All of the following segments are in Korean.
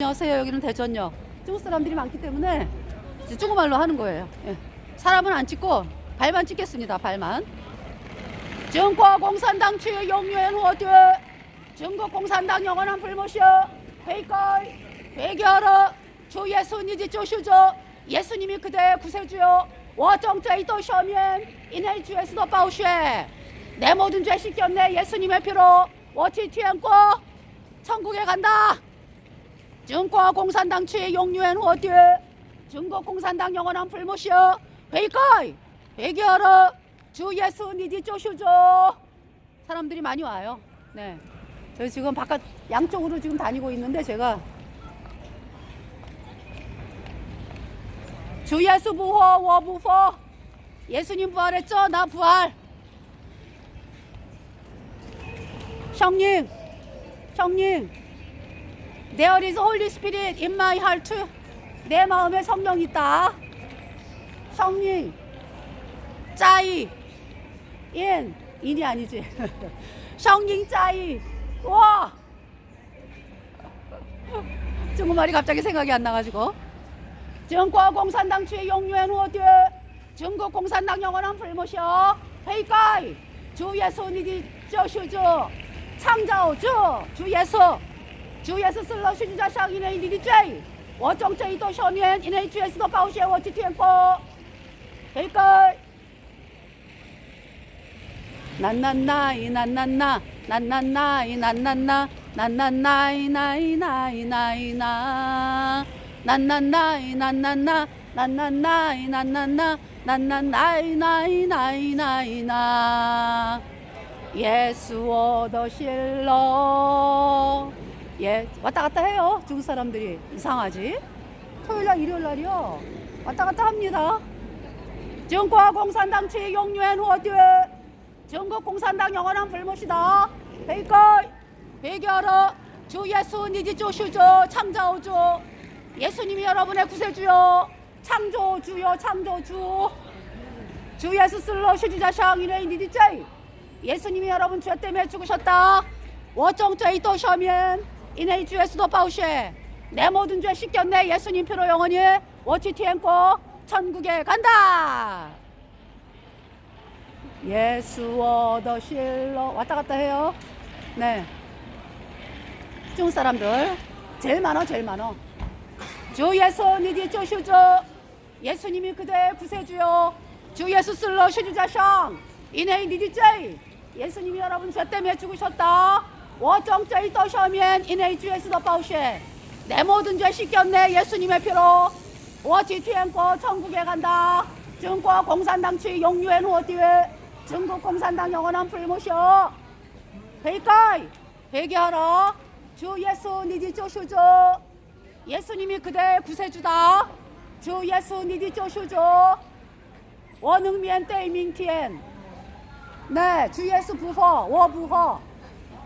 안녕하세요. 여기는 대전역. 중국 사람들이 많기 때문에 중국말로 하는 거예요. 예. 사람은 안 찍고 발만 찍겠습니다. 발만. 중국 공산당 주의 용유엔 호드 중국 공산당 영원한 불모셔 회이거이 회결어 주 예수 니지 조슈조 예수님이 그대의 구세주요 워정죄이 또 셔면 이내 주에서도 바우쉐 내 모든 죄 씻겼네 예수님의 피로 워치 티엔고 천국에 간다. 중국 공산당 취 용유엔 호드 중국 공산당 영원한 불모시어 회이거이 회개하러 주 예수 니디 쪼슈죠 사람들이 많이 와요. 네. 저희 지금 바깥 양쪽으로 지금 다니고 있는데 제가 주 예수 부호 워 부호 예수님 부활했죠 나 부활. 형님 형님 There is Holy Spirit in my heart. 내 마음에 성령 있다. 성령. 짜이. 인. 인이 아니지. 성령 짜이. 와. 중국말이 갑자기 생각이 안 나가지고. 중국 공산당 주의 용유엔 호드. 중국 공산당 영원한 불모셔. 회이가이. 주 예수 니디 저슈주. 창자오주. 주 예수. 主要是受了新疆少年的的罪，我中这一段少年，因为全是都保险我去天国，悔改。呐呐呐，呐呐呐，呐呐呐，呐呐呐，呐呐呐，呐呐呐，呐呐呐，呐呐呐，呐呐呐，呐呐呐，呐呐呐，呐呐呐，呐呐耶稣，我都信了。 예 왔다 갔다 해요. 중국 사람들이 이상하지? 토요일 날 일요일 날이요? 왔다 갔다 합니다. 중국 공산당 취 용유엔 호드 중국 공산당 영원한 불못이다. 베이커 베개하러 주 예수 니지 조슈주 창조주 예수님이 여러분의 구세주요. 창조주요 창조주. 주 예수 슬러 시주자상 이네 니디제이. 예수님이 여러분 죄 때문에 죽으셨다. 我정죄이 또 셔면 이내 주 예수도 빠우셰 내 모든 죄 씻겼네 예수님표로 영원히 워치티엔코 천국에 간다. 예수 워더 실로. 왔다 갔다 해요. 네. 중국 사람들 제일 많아 제일 많아 주 예수 니디 쪼슈조 예수님이 그대 구세주요. 주 예수 슬러 슈주자성. 이내 니디 쯔 예수님이 여러분 죄 때문에 죽으셨다. 我정죄이 또 셔면 이내 주 예수도 바우쉐 내 모든 죄 씻겼네 예수님의 피로 我去天国 천국에 간다 중국 공산당 취 용유엔 호디에 중국 공산당 영원한 불모셔 회이가이 회개하라 주 예수 니디 조슈조 예수님이 그대 구세주다 주 예수 니디 조슈조 원흥면 때이밍티엔 네, 주 예수 부허, 我不허，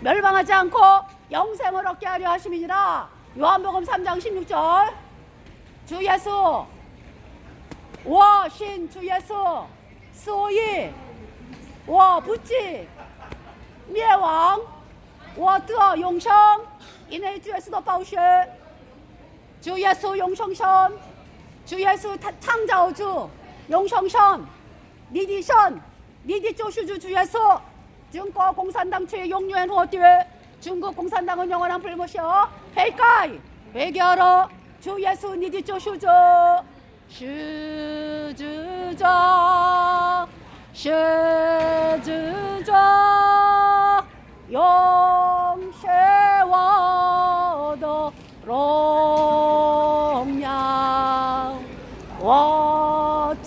멸망하지 않고 영생을 얻게 하려 하심이니라. 요한복음 3장 16절. 주 예수 워신 주 예수 소이 워 부지 灭亡 워드어 용성 이내 주 예수도 바우쉐 주 예수 용성선 주 예수 타- 창자오주 용성선, 니디선, 니디 조슈주 주에서 중국 공산당 측의 용유엔 호듀에 중국 공산당은 영원한 불못이여. 헤이카이! 외교로 주 예수 니디조 슈조 슈주조 슈주조 용쉐워도 롱냥 워정죄도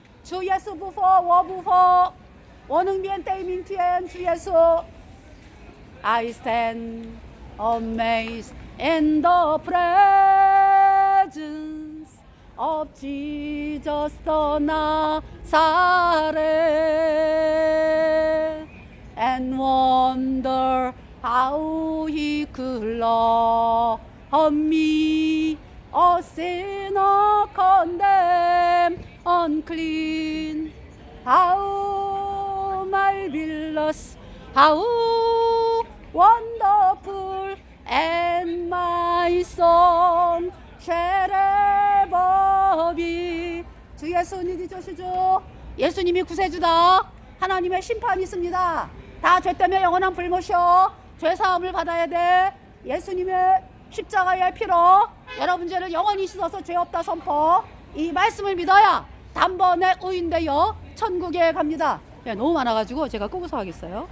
主耶稣不服，我不服，我能面对明天，主耶稣。I stand amazed in the presence of Jesus the Nazareth and wonder how he could love me, a sinner condemned, Unclean. How marvelous, how. 주 예수님이 조시주 예수님이 구세주다. 하나님의 심판이 있습니다. 다 죄 때문에 영원한 불못이요. 죄 사함을 받아야 돼. 예수님의 십자가의 피로 여러분 죄를 영원히 씻어서 죄 없다 선포. 이 말씀을 믿어야 단번에 의인되어 천국에 갑니다. 야, 너무 많아가지고 제가 끄고서 하겠어요.